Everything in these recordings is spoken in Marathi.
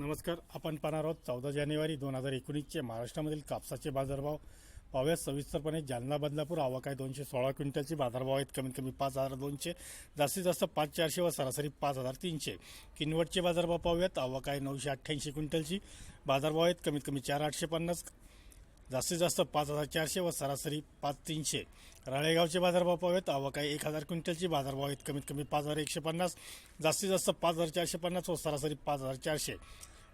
नमस्कार. आपण पाहणार आहोत चौदा जानेवारी दोन हजार एकोणीसचे महाराष्ट्रामधील कापसाचे बाजारभाव. पाहूयात सविस्तरपणे जालना बदलापूर आवाकाय दोनशे सोळा क्विंटलचे बाजारभाव आहेत. कमीत कमी पाच हजार दोनशे जास्तीत जास्त पाच चारशे व सरासरी पाच हजार तीनशे. किनवटचे बाजारभाव पाहूयात. आवाकाय नऊशे अठ्ठ्याऐंशी क्विंटलची बाजारभाव आहेत. कमीत कमी चार आठशे पन्नास जास्तीत जास्त पाच हजार चारशे व सरासरी पाच तीनशे. राळेगावचे बाजारभाव पाहूयात. आवाकाय एक हजार क्विंटलची. बाजारभाव आहेत कमीत कमी पाच हजार एकशे पन्नास. जास्तीत जास्त पाच हजार चारशे पन्नास व सरासरी पाच हजार चारशे.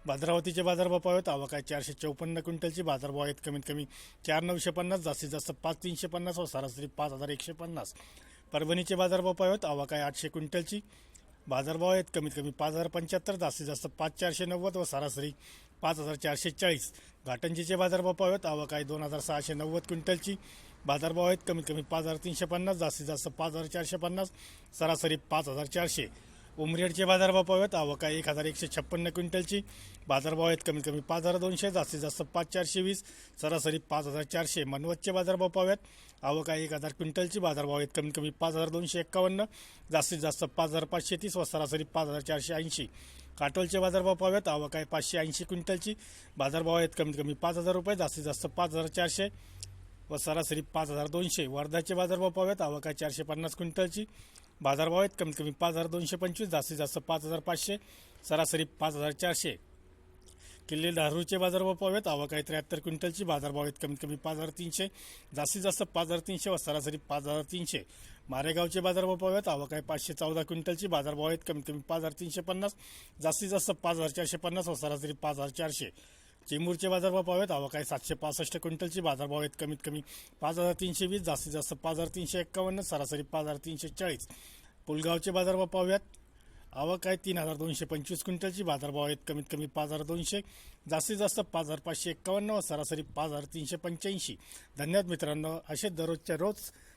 भद्रावतीचे बाजारभाव पाहूयात. आवाकाय चारशे चौपन्न क्विंटलची. बाजारभाव आहेत कमीत कमी चार नऊशे पन्नास. जास्तीत जास्त पाच तीनशे पन्नास व सरासरी पाच हजार एकशे पन्नास. परभणीचे बाजारभाव पाहूयात. आवाकाय आठशे क्विंटलची. बाजारभाव आहेत कमीत कमी पाच हजार पंच्याहत्तर जास्तीत जास्त पाच चारशे नव्वद व सरासरी पाच हजार चारशे चाळीस. घाटंजीचे बाजारभाव पाहूयात. आवाकाय दोन हजार सहाशे नव्वद क्विंटलची. बाजारभाव आहेत कमीत कमी पाच हजार तीनशे पन्नास जास्तीत जास्त पाच हजार चारशे पन्नास सरासरी पाच हजार चारशे. उमरेडचे बाजारभाव पाहूयात. आवका एक हजार एकशे छप्पन्न क्विंटलची. बाजारभाव आहेत कमीत कमी पाच हजार दोनशे जास्तीत जास्त पाच चारशे वीस सरासरी पाच हजार चारशे. मनवतचे बाजारभाव पाहूयात. आवका एक हजार क्विंटलची. बाजारभाव आहेत कमीत कमी पाच हजार दोनशे एक्कावन्न जास्तीत जास्त पाच हजार पाचशे तीस व सरासरी पाच हजार चारशे ऐंशी. काटोलचे बाजारभाव पाहूयात. आवक आहे पाचशे ऐंशी क्विंटलची. बाजारभाव आहेत कमीत कमी पाच हजार रुपये जास्तीत जास्त पाच हजार चारशे व सरासरी पाच हजार दोनशे. वर्धाचे बाजारभाव पाहूयात. आवक आहे चारशे पन्नास क्विंटलची. बाजारभाव आहेत. कमीत कमी पाच हजार दोनशे पंचवीस जास्तीत जास्त पाच हजार पाचशे सरासरी पाच हजार चारशे. किल्ले दारूचे बाजारभाव पाहूयात आवक आहे त्र्याहत्तर क्विंटलची. बाजारभाव आहेत कमीत कमी पाच हजार तीनशे जास्तीत जास्त पाच हजार तीनशे व सरासरी पाच हजार तीनशे. मारेगावचे बाजारभाव पाहूयात आवक आहे पाचशे चौदा क्विंटलची. बाजारभाव आहेत कमीत कमी पाच हजार तीनशे पन्नास जास्तीत जास्त पाच हजार चारशे पन्नास व सरासरी पाच हजार चारशे. चेंबूरचे बाजारभाव पाहूयात आवक आहे सातशे पासष्ट क्विंटलची. बाजारभाव आहेत कमीत कमी पाच हजार तीनशे वीस जास्तीत जास्त पाच हजार तीनशे एक्कावन्न सरासरी पाच हजार तीनशे चाळीस. पुलगावचे बाजारभाव पाहूयात आवक आहे तीन हजार दोनशे पंचवीस क्विंटलची. बाजारभाव आहेत कमीत कमी पाच हजार दोनशे जास्तीत जास्त पाच हजार पाचशे एक्कावन्न व सरासरी पाच हजार तीनशे पंच्याऐंशी. धन्यवाद मित्रांनो. असे दररोजच्या रोज